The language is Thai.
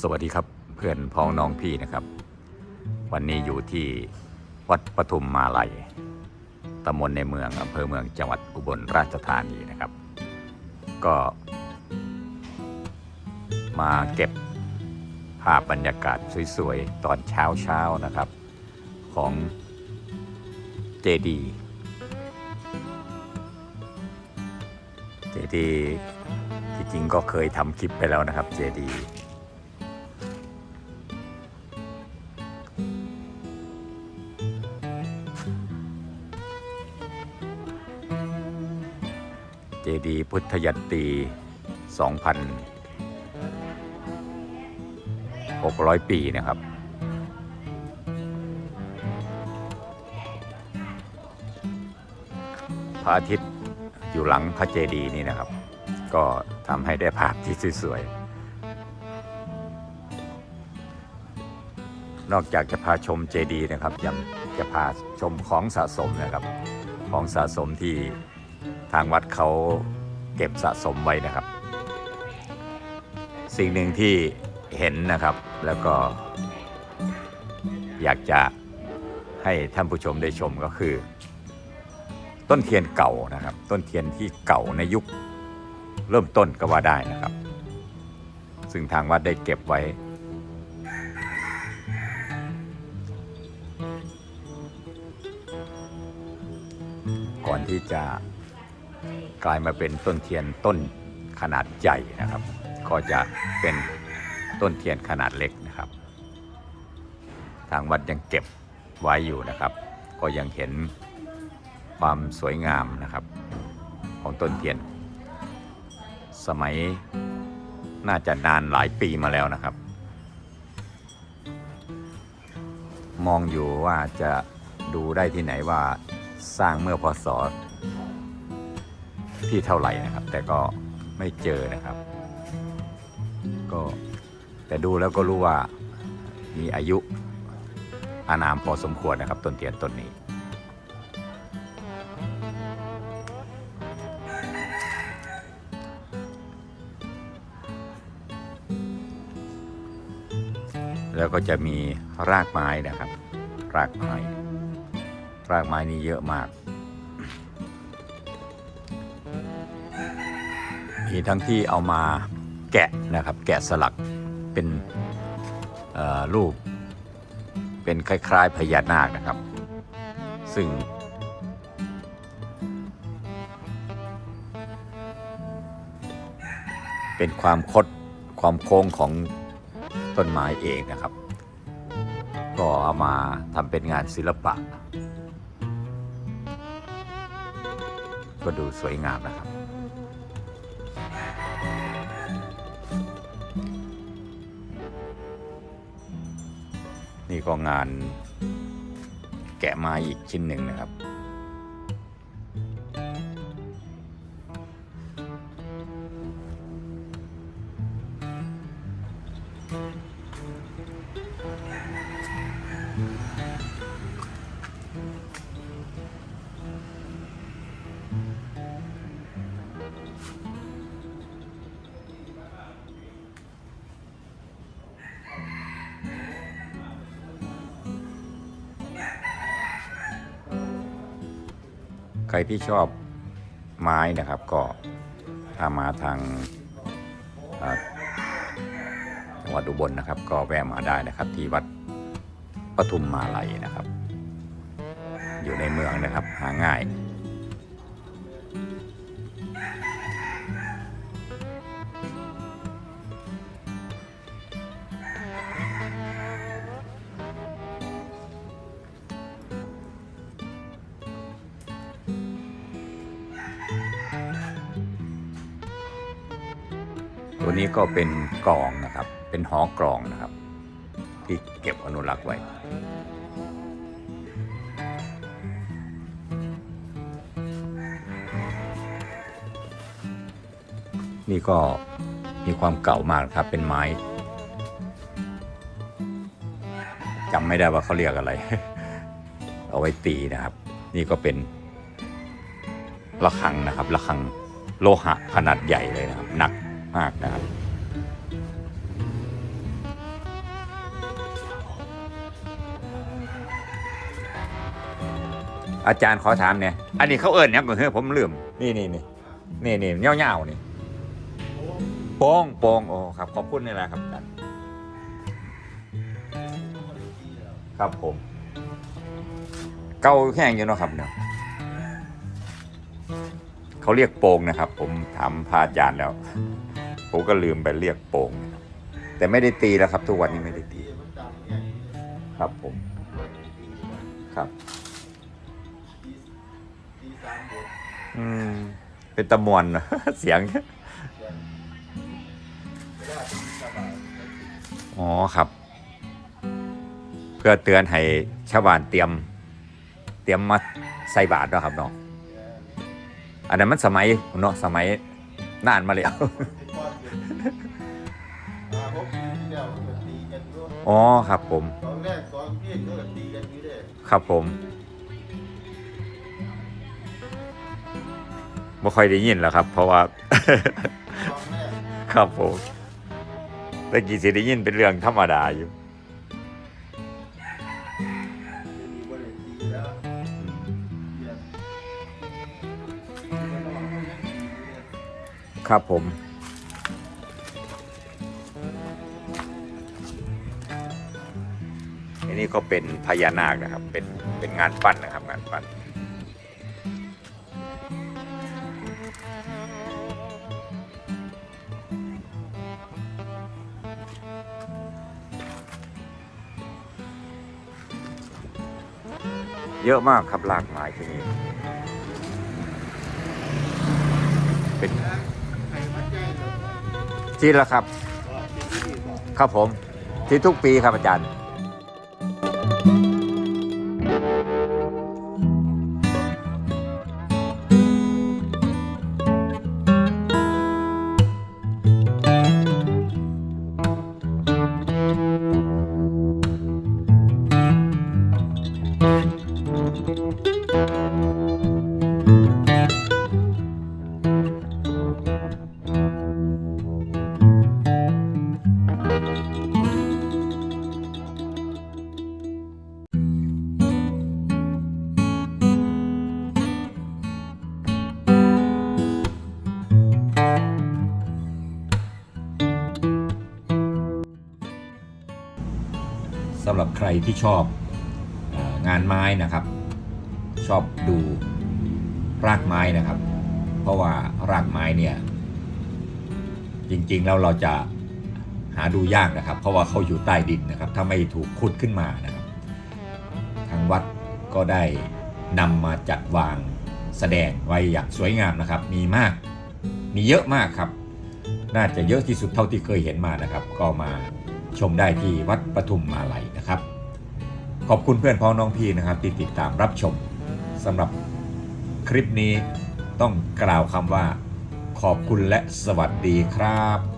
สวัสดีครับเพื่อนพ้องน้องพี่นะครับ วันนี้อยู่ที่วัดปทุมมาลัยตำบลในเมืองอำเภอเมืองจังหวัดอุบลราชธานีนะครับ ก็ มาเก็บภาพบรรยากาศสวยๆ ตอนเช้าๆนะครับ ของเจดีเจดีที่จริงก็เคยทำคลิปไปแล้วนะครับเจดี ดีย์พุทธยันตี2,600 ปีนะครับ พระอาทิตย์อยู่หลังพระเจดีย์นี่นะครับ ก็ทำให้ได้ภาพที่สวยๆนอกจากจะพาชมเจดีย์นะครับยังจะพาชมของสะสมนะครับ ของสะสมที่ ทางวัดเขาเก็บสะสมไว้นะครับ สิ่งหนึ่งที่เห็นนะครับแล้วก็อยากจะให้ท่านผู้ชมได้ชมก็คือ ต้นเทียนเก่านะครับ ต้นเทียนที่เก่าในยุคเริ่มต้นก็ว่าได้นะครับ ซึ่งทางวัดได้เก็บไว้ ก่อนที่จะ กลายมาเป็นต้นเทียนต้นขนาดใหญ่นะครับ ก็จะเป็นต้นเทียนขนาดเล็กนะครับ ทางวัดยังเก็บไว้อยู่นะครับ ก็ยังเห็นความสวยงามนะครับ ของต้นเทียน สมัยน่าจะนานหลายปีมาแล้วนะครับ มองอยู่ว่าจะดูได้ที่ไหนว่าสร้างเมื่อพศ ที่เท่าไหร่นะครับ แต่ก็ไม่เจอนะครับ ก็แต่ดูแล้วก็รู้ว่ามีอายุอานามพอสมควรนะครับต้นเทียนต้นนี้แล้วก็จะมีรากไม้นะครับ รากไม้ รากไม้นี่เยอะมาก มีทั้งที่เอามาแกะนะครับ แกะสลักเป็นรูป เป็นคล้าย ๆ พญานาคนะครับ ซึ่ง เป็นความคดความโค้งของต้นไม้เองนะครับ ก็เอามาทำเป็นงานศิลปะ ก็ดูสวยงามนะครับ นี่ก็งานแกะไม้อีกชิ้นหนึ่งนะครับ ใครที่ชอบไม้นะครับก็ถ้ามาทางจังหวัดอุบลนะครับ ก็แวะมาได้นะครับ ที่วัดปทุมมาลัยนะครับ อยู่ในเมืองนะครับหาง่าย ตัวนี้ก็เป็นกลองนะครับ เป็นหอกลองนะครับ ที่เก็บอนุรักษ์ไว้ นี่ก็มีความเก่ามากครับ เป็นไม้จำไม่ได้ว่าเขาเรียกอะไร เอาไว้ตีนะครับ นี่ก็เป็นระฆังนะครับระฆังโลหะขนาดใหญ่เลยนะครับหนัก มากนะอาจารย์ขอถามเนี่ย อันนี้เขาเอิญเนี่ยผมเผมลืม นี่นี่นี่นี่นี่เงี้เงี้ยนี่โป้งโป้งโอ้ครับ ขอบคุณนี่แหละครับอาจารย์ครับผม เก้าแห้งอยู่เนาะครับเนี่ยเขาเรียกโป่งนะครับ ผมถามพระอาจารย์แล้ว ผมก็ลืมไปเรียกโป่งแต่ไม่ได้ตีแล้วครับ ทุกวันนี้ไม่ได้ตี ครับผม ครับอืมเป็นตะมวนนะเสียงอ๋อครับ เพื่อเตือนให้ชาวบ้านเตรียม เตรียมมาใส่บาตรเนาะครับเนาะอันนั้นมันสมัยเนาะสมัย นานมาแล้ว อ๋อครับผม ตอนแรกตอนพี่ก็ตีกันอยู่เด้ครับผมไม่ค่อยได้ยินแล้วครับ เพราะว่า ตอนแรก ครับผมตะกี้สิได้ยินเป็นเรื่องธรรมดาอยู่ ครับผม อันนี้ก็เป็นพญานาคนะครับ เป็นเป็นงานปั้นนะครับ งานปั้นเยอะมากครับหลากหลายที่นี่เป็น ที่แล้วครับ ครับผมทีทุกปีครับอาจารย์ สำหรับใครที่ชอบงานไม้นะครับ ชอบดูรากไม้นะครับ เพราะว่ารากไม้เนี่ย จริงๆแล้วเราจะหาดูยากนะครับ เพราะว่าเขาอยู่ใต้ดินนะครับ ถ้าไม่ถูกขุดขึ้นมานะครับ ทางวัดก็ได้นำมาจัดวางแสดงไว้อย่างสวยงามนะครับ มีมากมีเยอะมากครับ น่าจะเยอะที่สุดเท่าที่เคยเห็นมานะครับ ก็มา ชมได้ที่วัดปทุมมาลัยนะครับ ขอบคุณเพื่อนพ้องน้องพี่นะครับที่ติดตามรับชมสำหรับคลิปนี้ต้องกล่าวคำว่า ขอบคุณและสวัสดีครับ